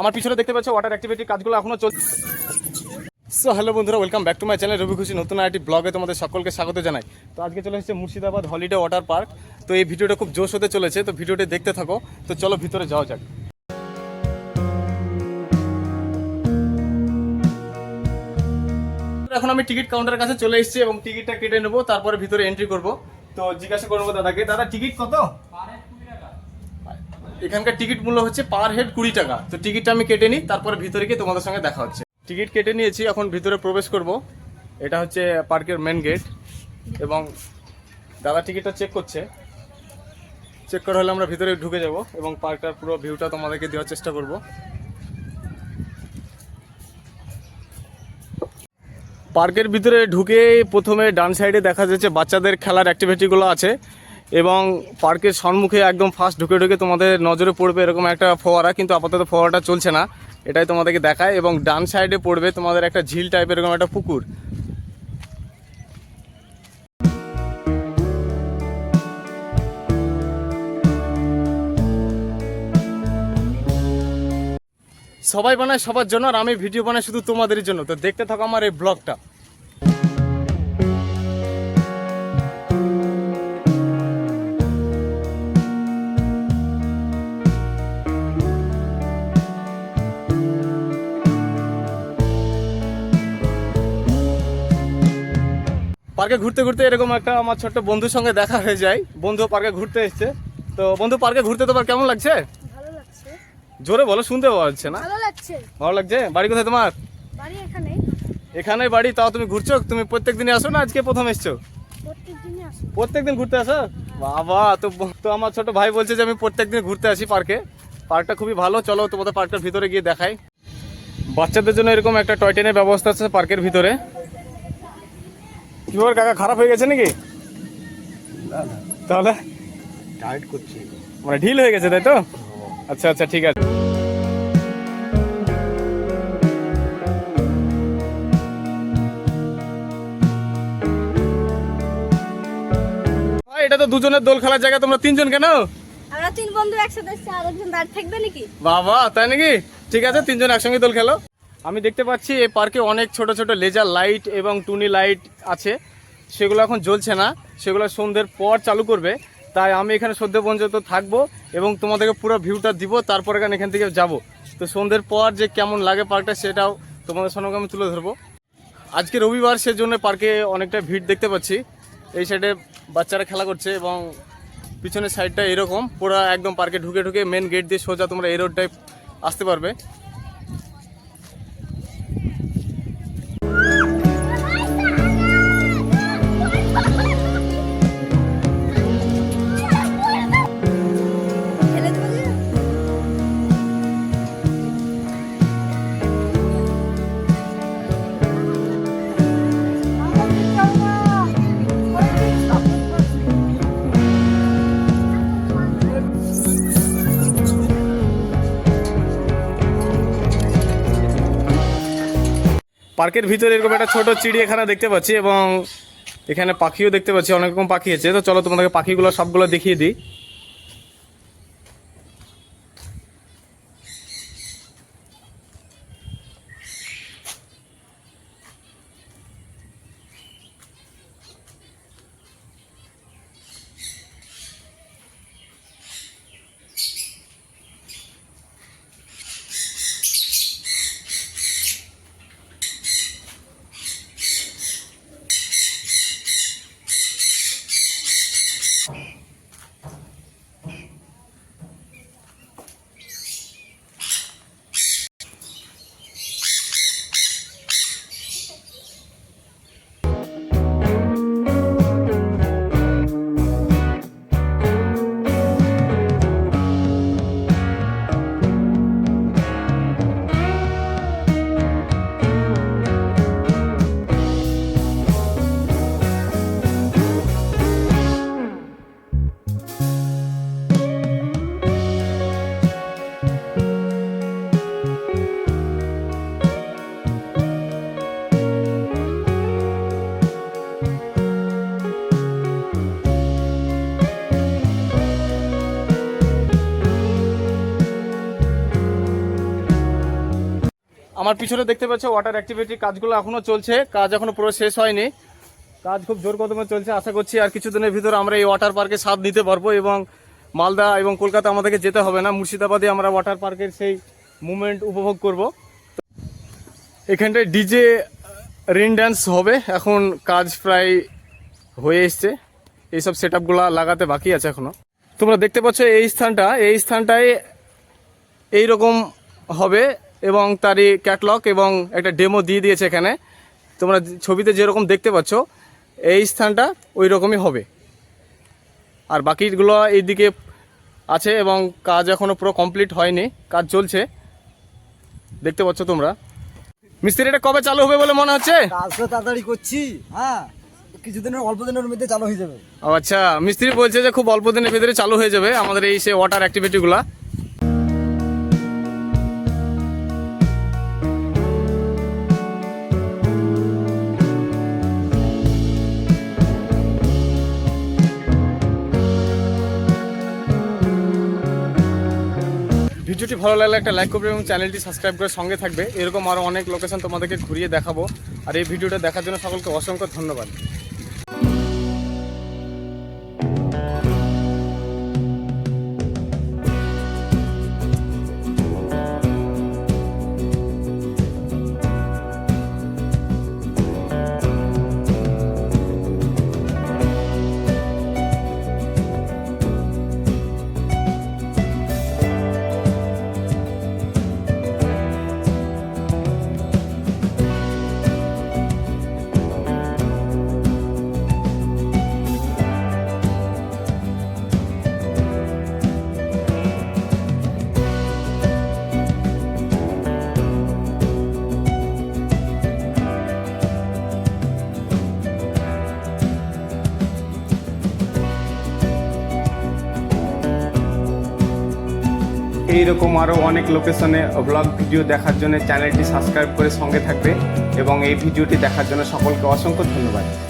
আমার পিছনে দেখতে পাচ্ছ ওয়াটার অ্যাক্টিভিটি কাজগুলো এখনও চলছে সো হ্যালো বন্ধুরা welcome back to my channel Robi খুশি নতুন একটি ব্লগে তোমাদের সকলকে স্বাগত জানাই। তো আজকে চলে এসেছে মুর্শিদাবাদ হলিডে ওয়াটার পার্ক তো এই ভিডিওটা খুব জোশ হতে চলেছে, তো ভিডিওটি দেখতে থাকো। তো চলো ভিতরে যাওয়া যাক। এখন আমি টিকিট কাউন্টারের কাছে চলে এসেছি এবং টিকিটটা কেটে নেব, তারপরে ভিতরে এন্ট্রি করব। তো জিজ্ঞাসা করব দাদাকে, দাদা টিকিট কত? এখানকার টিকিট মূল্য হচ্ছে পার হেড কুড়ি টাকা। তো টিকিটটা আমি কেটে নিই, তারপরে ভিতরে গিয়ে তোমাদের সঙ্গে দেখা হচ্ছে। টিকিট কেটে নিয়েছি, এখন ভিতরে প্রবেশ করব। এটা হচ্ছে পার্কের মেন গেট এবং দাদা টিকিটটা চেক করছে। চেক করা হলে আমরা ভিতরে ঢুকে যাব এবং পার্কটার পুরো ভিউটা তোমাদেরকে দেওয়ার চেষ্টা করব। পার্কের ভিতরে ঢুকে প্রথমে ডান সাইডে দেখা যাচ্ছে বাচ্চাদের খেলার অ্যাক্টিভিটিগুলো আছে। এবং পার্কের সম্মুখে একদম ফার্স্ট ঢুকে ঢুকে তোমাদের নজরে পড়বে এরকম একটা ফোয়ারা, কিন্তু আপাতত ফোয়ারাটা চলছে না। এটাই তোমাদেরকে দেখায় এবং ডান সাইডে পড়বে তোমাদের একটা ঝিল টাইপের এরকম একটা পুকুর। সবাই বানায় সবার জন্য আর আমি ভিডিও বানাই শুধু তোমাদের জন্য। তো দেখতে থাকো আমার এই ব্লগটা। পার্কে ঘুরতে ঘুরতে এরকম একটা আমার ছোট্ট বন্ধুর সঙ্গে দেখা হয়ে যায়। বন্ধু পার্কে ঘুরতে এসছে। তো বন্ধু পার্কে ঘুরতে তোমার কেমন লাগছে? জোরে বলো শুনতে পাওয়া যাচ্ছে না। ভালো লাগছে। বাড়ি কোথায় তোমার? এখানে বাড়ি তাও তুমি ঘুরছো? তুমি প্রত্যেক দিনই আসো না আজকে প্রথম এসছো? প্রত্যেক প্রত্যেক দিন ঘুরতে আসো? বাবা তো তো আমার ছোট ভাই বলছে যে আমি প্রত্যেক দিন ঘুরতে আসি পার্কে। পার্কটা খুবই ভালো। চলো তোমাদের পার্কটার ভিতরে গিয়ে দেখাই। বাচ্চাদের জন্য এরকম একটা টয় ট্রেনের ব্যবস্থা আছে পার্কের ভিতরে। কি ব্যাপার কাকা খারাপ হয়ে গেছে নাকি? তাহলে? টাইট করছি। মানে ঢিল হয়ে গেছে তাই তো? আচ্ছা আচ্ছা ঠিক আছে। ভাই, এটা তো দুজনের দোল খেলার জায়গা তোমরা তিনজন কেন? আমরা তিন বন্ধু একসাথে আর একজন দাঁড় থাকবে নাকি? বাবা তাই নাকি? ঠিক আছে তিনজন একসঙ্গে দোল খেলো। আমি দেখতে পাচ্ছি এই পার্কে অনেক ছোট ছোট লেজার লাইট এবং টুনি লাইট আছে। সেগুলো এখন জ্বলছে না। সেগুলো সন্ধ্যের পর চালু করবে। তাই আমি এখানে সন্ধ্যে পর্যন্ত থাকব এবং তোমাদেরকে পুরো ভিউটা দিব। তারপরে এখানে এখান থেকে যাব। তো সন্ধ্যের পর যে কেমন লাগে পার্কটা, সেটাও তোমাদের সঙ্গে আমি তুলে ধরবো। আজকে রবিবার, সেজন্য পার্কে অনেকটা ভিড় দেখতে পাচ্ছি। এই সাইডে বাচ্চারা খেলা করছে এবং পিছনের সাইডটা এরকম। পুরো একদম পার্কে ঢুকে ঢুকে মেন গেট দিয়ে সোজা তোমরা এই রোডটায় আসতে পারবে। পার্কের ভিতরে এরকম একটা ছোট চিড়িয়াখানা দেখতে পাচ্ছি এবং এখানে পাখিও দেখতে পাচ্ছি, অনেক রকম পাখি আছে। তো চলো তোমাদেরকে পাখিগুলো সবগুলো দেখিয়ে দিই। আমার পিছনে দেখতে পাচ্ছ ওয়াটার অ্যাক্টিভিটি কাজগুলো এখনও চলছে। কাজ এখনও পুরো শেষ হয়নি। কাজ খুব জোর কদমে চলছে, আশা করছি আর কিছুদিনের ভিতরে আমরা এই ওয়াটার পার্কে স্বাদ নিতে পারব এবং মালদা এবং কলকাতা আমাদেরকে যেতে হবে না। মুর্শিদাবাদে আমরা ওয়াটার পার্কের সেই মুভমেন্ট উপভোগ করব। এখানটায় ডিজে রেন ড্যান্স হবে। এখন কাজ প্রায় হয়ে এসছে। এইসব সেট লাগাতে বাকি আছে এখনও তোমরা দেখতে পাচ্ছ এই স্থানটা। এই স্থানটায় এই রকম হবে। এবং তারই ক্যাটলগ এবং একটা ডেমো দিয়ে দিয়েছে এখানে। তোমরা ছবিতে যেরকম দেখতে পাচ্ছ এই স্থানটা ওই রকমই হবে। আর বাকিগুলো এইদিকে আছে এবং কাজ এখনও পুরো কমপ্লিট হয়নি কাজ চলছে। দেখতে পাচ্ছ তোমরা। মিস্ত্রি এটা কবে চালু হবে বলে মনে হচ্ছে? তাড়াতাড়ি করছি হ্যাঁ। কিছুদিনের অল্প দিনের মধ্যে চালু হয়ে যাবে। আচ্ছা মিস্ত্রি বলছে যে খুব অল্প দিনের ভিতরে চালু হয়ে যাবে আমাদের এই সে ওয়াটার অ্যাক্টিভিটিগুলা ভিডিওটি ভালো লাগলে একটা লাইক করবে এবং চ্যানেলটি সাবস্ক্রাইব করে সঙ্গে থাকবে। এরকম আরও অনেক লোকেশন তোমাদেরকে ঘুরিয়ে দেখাবো। আর এই ভিডিওটা দেখার জন্য সকলকে অসংখ্য ধন্যবাদ। এইরকম আরও অনেক লোকেশনে ব্লগ ভিডিও দেখার জন্য চ্যানেলটি সাবস্ক্রাইব করে সঙ্গে থাকবে এবং এই ভিডিওটি দেখার জন্য সকলকে অসংখ্য ধন্যবাদ।